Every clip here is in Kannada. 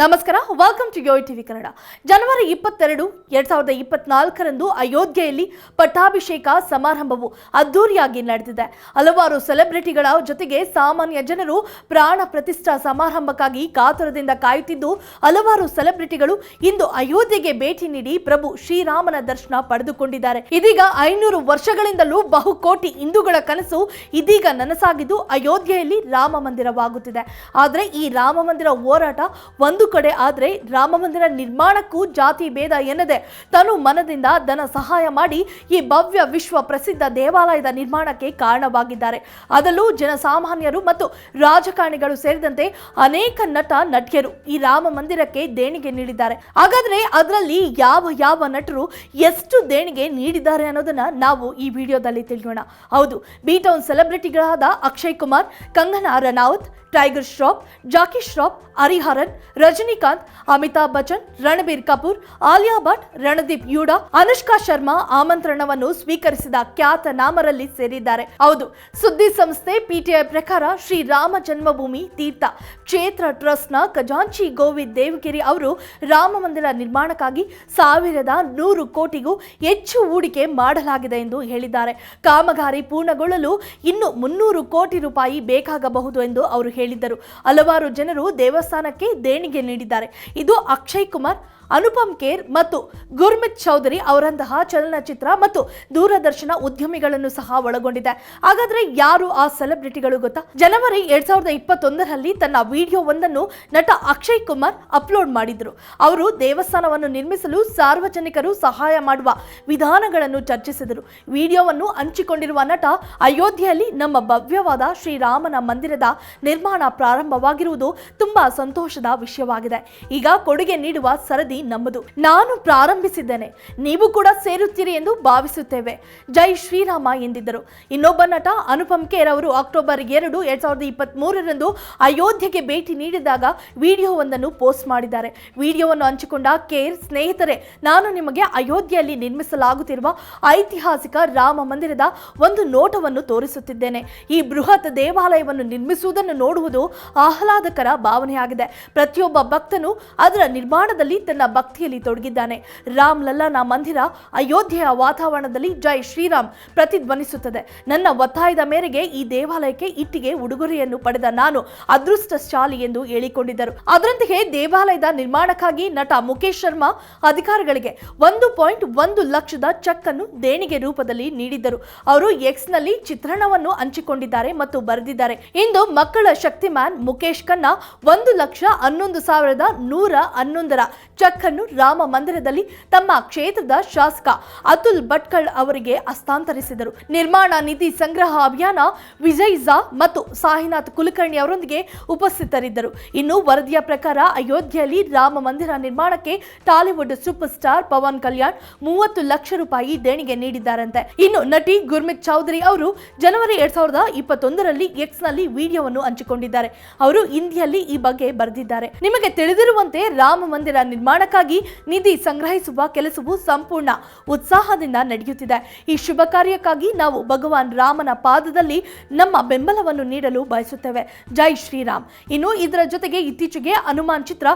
ನಮಸ್ಕಾರ welcome to Yo TV Kannada ಜನವರಿ ಇಪ್ಪತ್ತೆರಡು, ಎರಡ್ ಸಾವಿರದ ಇಪ್ಪತ್ನಾಲ್ಕರಂದು ಅಯೋಧ್ಯೆಯಲ್ಲಿ ಪಟ್ಟಾಭಿಷೇಕ ಸಮಾರಂಭವು ಅದ್ದೂರಿಯಾಗಿ ನಡೆದಿದೆ. ಹಲವಾರು ಸೆಲೆಬ್ರಿಟಿಗಳ ಜೊತೆಗೆ ಸಾಮಾನ್ಯ ಜನರು ಪ್ರಾಣ ಪ್ರತಿಷ್ಠಾ ಸಮಾರಂಭಕ್ಕಾಗಿ ಕಾತುರದಿಂದ ಕಾಯುತ್ತಿದ್ದು, ಹಲವಾರು ಸೆಲೆಬ್ರಿಟಿಗಳು ಇಂದು ಅಯೋಧ್ಯೆಗೆ ಭೇಟಿ ನೀಡಿ ಪ್ರಭು ಶ್ರೀರಾಮನ ದರ್ಶನ ಪಡೆದುಕೊಂಡಿದ್ದಾರೆ. ಇದೀಗ ಐನೂರು ವರ್ಷಗಳಿಂದಲೂ ಬಹುಕೋಟಿ ಹಿಂದೂಗಳ ಕನಸು ಇದೀಗ ನನಸಾಗಿದ್ದು ಅಯೋಧ್ಯೆಯಲ್ಲಿ ರಾಮ ಮಂದಿರವಾಗುತ್ತಿದೆ. ಆದರೆ ಈ ರಾಮ ಮಂದಿರ ಹೋರಾಟ ಒಂದು ಕಡೆ ಆದರೆ ರಾಮ ಮಂದಿರ ನಿರ್ಮಾಣಕ್ಕೂ ಜಾತಿ ಭೇದ ಎನ್ನದೆ ತನು ಮನದಿಂದ ಧನ ಸಹಾಯ ಮಾಡಿ ಈ ಭವ್ಯ ವಿಶ್ವ ಪ್ರಸಿದ್ಧ ದೇವಾಲಯದ ನಿರ್ಮಾಣಕ್ಕೆ ಕಾರಣವಾಗಿದ್ದಾರೆ. ಅದಲ್ಲೂ ಜನಸಾಮಾನ್ಯರು ಮತ್ತು ರಾಜಕಾರಣಿಗಳು ಸೇರಿದಂತೆ ಅನೇಕ ನಟ, ನಟಿಯರು ಈ ರಾಮ ಮಂದಿರಕ್ಕೆ ದೇಣಿಗೆ ನೀಡಿದ್ದಾರೆ. ಹಾಗಾದ್ರೆ ಅದರಲ್ಲಿ ಯಾವ ಯಾವ ನಟರು ಎಷ್ಟು ದೇಣಿಗೆ ನೀಡಿದ್ದಾರೆ ಅನ್ನೋದನ್ನ ನಾವು ಈ ವಿಡಿಯೋದಲ್ಲಿ ತಿಳಿಯೋಣ. ಹೌದು ಬಿ ಟೌನ್ ಸೆಲೆಬ್ರಿಟಿಗಳಾದ ಅಕ್ಷಯ್ ಕುಮಾರ್, ಕಂಗನಾ ರನೌತ್, ಟೈಗರ್ ಶ್ರಾಫ್, ಜಾಕಿ ಶ್ರಾಫ್, ಹರಿಹರನ್ ರಜನಿಕಾಂತ್, ಅಮಿತಾಬ್ ಬಚ್ಚನ್, ರಣಬೀರ್ ಕಪೂರ್, ಆಲಿಯಾ ಭಟ್, ರಣದೀಪ್ ಯೂಡಾ, ಅನುಷ್ಕಾ ಶರ್ಮಾ ಆಮಂತ್ರಣವನ್ನು ಸ್ವೀಕರಿಸಿದ ಖ್ಯಾತ ನಾಮರಲ್ಲಿ ಸೇರಿದ್ದಾರೆ. ಹೌದು, ಸುದ್ದಿ ಸಂಸ್ಥೆ ಪಿಟಿಐ ಪ್ರಕಾರ ಶ್ರೀ ರಾಮ ಜನ್ಮಭೂಮಿ ತೀರ್ಥ ಕ್ಷೇತ್ರ ಟ್ರಸ್ಟ್ನ ಖಜಾಂಚಿ ಗೋವಿಂದ್ ದೇವಗಿರಿ ಅವರು ರಾಮ ಮಂದಿರ ನಿರ್ಮಾಣಕ್ಕಾಗಿ ಸಾವಿರದ ನೂರು ಕೋಟಿಗೂ ಹೆಚ್ಚು ಹೂಡಿಕೆ ಮಾಡಲಾಗಿದೆ ಎಂದು ಹೇಳಿದ್ದಾರೆ. ಕಾಮಗಾರಿ ಪೂರ್ಣಗೊಳ್ಳಲು ಇನ್ನು ಮುನ್ನೂರು ಕೋಟಿ ರೂಪಾಯಿ ಬೇಕಾಗಬಹುದು ಎಂದು ಅವರು ಹೇಳಿದ್ದರು. ಹಲವಾರು ಜನರು ದೇವಸ್ಥಾನಕ್ಕೆ ದೇಣಿಗೆ ನೀಡಿದ್ದಾರೆ. ಇದು ಅಕ್ಷಯ್ ಕುಮಾರ್ ಅನುಪಮ್ ಖೇರ್ ಮತ್ತು ಗುರ್ಮಿತ್ ಚೌಧರಿ ಅವರಂತಹ ಚಲನಚಿತ್ರ ಮತ್ತು ದೂರದರ್ಶನ ಉದ್ಯಮಿಗಳನ್ನು ಸಹ ಒಳಗೊಂಡಿದೆ. ಹಾಗಾದ್ರೆ ಯಾರು ಆ ಸೆಲೆಬ್ರಿಟಿಗಳು ಗೊತ್ತಾ? ಜನವರಿ ಎರಡ್ ಸಾವಿರದ ಇಪ್ಪತ್ತೊಂದರಲ್ಲಿ ತನ್ನ ವಿಡಿಯೋ ಒಂದನ್ನು ನಟ ಅಕ್ಷಯ್ ಕುಮಾರ್ ಅಪ್ಲೋಡ್ ಮಾಡಿದ್ರು. ಅವರು ದೇವಸ್ಥಾನವನ್ನು ನಿರ್ಮಿಸಲು ಸಾರ್ವಜನಿಕರು ಸಹಾಯ ಮಾಡುವ ವಿಧಾನಗಳನ್ನು ಚರ್ಚಿಸಿದರು. ವಿಡಿಯೋವನ್ನು ಹಂಚಿಕೊಂಡಿರುವ ನಟ ಅಯೋಧ್ಯೆಯಲ್ಲಿ ನಮ್ಮ ಭವ್ಯವಾದ ಶ್ರೀರಾಮನ ಮಂದಿರದ ನಿರ್ಮಾಣ ಪ್ರಾರಂಭವಾಗಿರುವುದು ತುಂಬಾ ಸಂತೋಷದ ವಿಷಯವಾಗಿದೆ. ಈಗ ಕೊಡುಗೆ ನೀಡುವ ಸರದಿ ನಮ್ಮದು ನಾನು ಪ್ರಾರಂಭಿಸಿದ್ದೇನೆ. ನೀವು ಕೂಡ ಸೇರುತ್ತೀರಿ ಎಂದು ಭಾವಿಸುತ್ತೇವೆ. ಜೈ ಶ್ರೀರಾಮ ಎಂದಿದ್ದರು. ಇನ್ನೊಬ್ಬ ನಟ ಅನುಪಮ್ ಖೇರ್ ಅವರು ಅಕ್ಟೋಬರ್ ಎರಡು, ಎರಡ್ ಸಾವಿರದ ಇಪ್ಪತ್ತ್ ಮೂರರಂದು ಅಯೋಧ್ಯೆಗೆ ಭೇಟಿ ನೀಡಿದಾಗ ವಿಡಿಯೋವೊಂದನ್ನು ಪೋಸ್ಟ್ ಮಾಡಿದ್ದಾರೆ. ವಿಡಿಯೋವನ್ನು ಹಂಚಿಕೊಂಡ ಕೇರ್ ಸ್ನೇಹಿತರೆ, ನಾನು ನಿಮಗೆ ಅಯೋಧ್ಯೆಯಲ್ಲಿ ನಿರ್ಮಿಸಲಾಗುತ್ತಿರುವ ಐತಿಹಾಸಿಕ ರಾಮ ಮಂದಿರದ ಒಂದು ನೋಟವನ್ನು ತೋರಿಸುತ್ತಿದ್ದೇನೆ. ಈ ಬೃಹತ್ ದೇವಾಲಯವನ್ನು ನಿರ್ಮಿಸುವುದನ್ನು ನೋಡುವುದು ಆಹ್ಲಾದಕರ ಭಾವನೆಯಾಗಿದೆ. ಪ್ರತಿಯೊಬ್ಬ ಭಕ್ತನು ಅದರ ನಿರ್ಮಾಣದಲ್ಲಿ ತನ್ನ ಭಕ್ತಿಯಲ್ಲಿ ತೊಡಗಿದ್ದಾನೆ. ರಾಮ್ ಲಲ್ಲನ ಮಂದಿರ ಅಯೋಧ್ಯೆಯ ವಾತಾವರಣದಲ್ಲಿ ಜೈ ಶ್ರೀರಾಮ್ ಪ್ರತಿಧ್ವನಿಸುತ್ತದೆ. ನನ್ನ ಒತ್ತಾಯದ ಮೇರೆಗೆ ಈ ದೇವಾಲಯಕ್ಕೆ ಇಟ್ಟಿಗೆ ಉಡುಗೊರೆಯನ್ನು ಪಡೆದ ನಾನು ಅದೃಷ್ಟಶಾಲಿ ಎಂದು ಹೇಳಿಕೊಂಡಿದ್ದರು. ಅದರಂತೆಯೇ ದೇವಾಲಯದ ನಿರ್ಮಾಣಕ್ಕಾಗಿ ನಟ ಮುಖೇಶ್ ಶರ್ಮಾ ಅಧಿಕಾರಿಗಳಿಗೆ ಒಂದು ಪಾಯಿಂಟ್ ಒಂದು ಲಕ್ಷದ ಚೆಕ್ ಅನ್ನು ದೇಣಿಗೆ ರೂಪದಲ್ಲಿ ನೀಡಿದ್ದರು. ಅವರು ಎಕ್ಸ್ನಲ್ಲಿ ಚಿತ್ರಣವನ್ನು ಹಂಚಿಕೊಂಡಿದ್ದಾರೆ ಮತ್ತು ಬರೆದಿದ್ದಾರೆ. ಇಂದು ಮಕ್ಕಳ ಶಕ್ತಿಮ್ಯಾನ್ ಮುಖೇಶ್ ಖನ್ನಾ ಒಂದು ಲಕ್ಷ ಹನ್ನೊಂದು ಸಾವಿರದ ನೂರ ಹನ್ನೊಂದರ ಚೆಕ್ ಅನ್ನು ರಾಮ ಮಂದಿರದಲ್ಲಿ ತಮ್ಮ ಕ್ಷೇತ್ರದ ಶಾಸಕ ಅತುಲ್ ಭಟ್ಕಳ್ ಅವರಿಗೆ ಹಸ್ತಾಂತರಿಸಿದರು. ನಿರ್ಮಾಣ ನಿಧಿ ಸಂಗ್ರಹ ಅಭಿಯಾನ ವಿಜಯ್ ಝಾ ಮತ್ತು ಸಾಯಿನಾಥ್ ಕುಲಕರ್ಣಿ ಅವರೊಂದಿಗೆ ಉಪಸ್ಥಿತರಿದ್ದರು. ಇನ್ನು ವರದಿಯ ಪ್ರಕಾರ ಅಯೋಧ್ಯೆಯಲ್ಲಿ ರಾಮ ಮಂದಿರ ನಿರ್ಮಾಣಕ್ಕೆ Tollywood super star Pawan Kalyan ಮೂವತ್ತು ಲಕ್ಷ ರೂಪಾಯಿ ದೇಣಿಗೆ ನೀಡಿದ್ದಾರಂತೆ. ಇನ್ನು ನಟಿ ಗುರ್ಮಿತ್ ಚೌಧರಿ ಅವರು ಜನವರಿ ಎರಡ್ ಸಾವಿರದ ಇಪ್ಪತ್ತೊಂದರಲ್ಲಿ ಎಕ್ಸ್ನಲ್ಲಿ ವಿಡಿಯೋವನ್ನು ಹಂಚಿಕೊಂಡಿದ್ದಾರೆ. ಅವರು ಹಿಂದಿಯಲ್ಲಿ ಈ ಬಗ್ಗೆ ಬರೆದಿದ್ದಾರೆ. ನಿಮಗೆ ತಿಳಿದಿರುವಂತೆ ರಾಮ ಮಂದಿರ ನಿರ್ಮಾಣಕ್ಕಾಗಿ ನಿಧಿ ಸಂಗ್ರಹಿಸುವ ಕೆಲಸವು ಸಂಪೂರ್ಣ ಉತ್ಸಾಹದಿಂದ ನಡೆಯುತ್ತಿದೆ. ಈ ಶುಭ ಕಾರ್ಯಕ್ಕಾಗಿ ನಾವು ಭಗವಾನ್ ರಾಮನ ಪಾದದಲ್ಲಿ ನಮ್ಮ ಬೆಂಬಲವನ್ನು ನೀಡಲು ಬಯಸುತ್ತೇವೆ. ಜೈ ಶ್ರೀರಾಮ್. ಇನ್ನು ಇದರ ಜೊತೆಗೆ ಇತ್ತೀಚೆಗೆ ಹನುಮಾನ್ ಚಿತ್ರ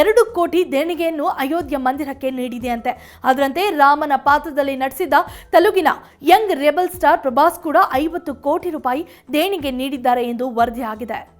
ಎರಡು ಕೋಟಿ ದೇಣಿಗೆಯನ್ನು ಅಯೋಧ್ಯ ಮಂದಿರಕ್ಕೆ ನೀಡಿದೆಯಂತೆ. ಅದರಂತೆ ರಾಮನ ಪಾತ್ರದಲ್ಲಿ ನಟಿಸಿದ ತೆಲುಗಿನ ಯಂಗ್ ರೆಬಲ್ ಸ್ಟಾರ್ ಪ್ರಭಾಸ್ ಕೂಡ ಐವತ್ತು ಕೋಟಿ ರೂಪಾಯಿ ದೇಣಿಗೆ ನೀಡಿದ್ದಾರೆ ಎಂದು ವರದಿಯಾಗಿದೆ.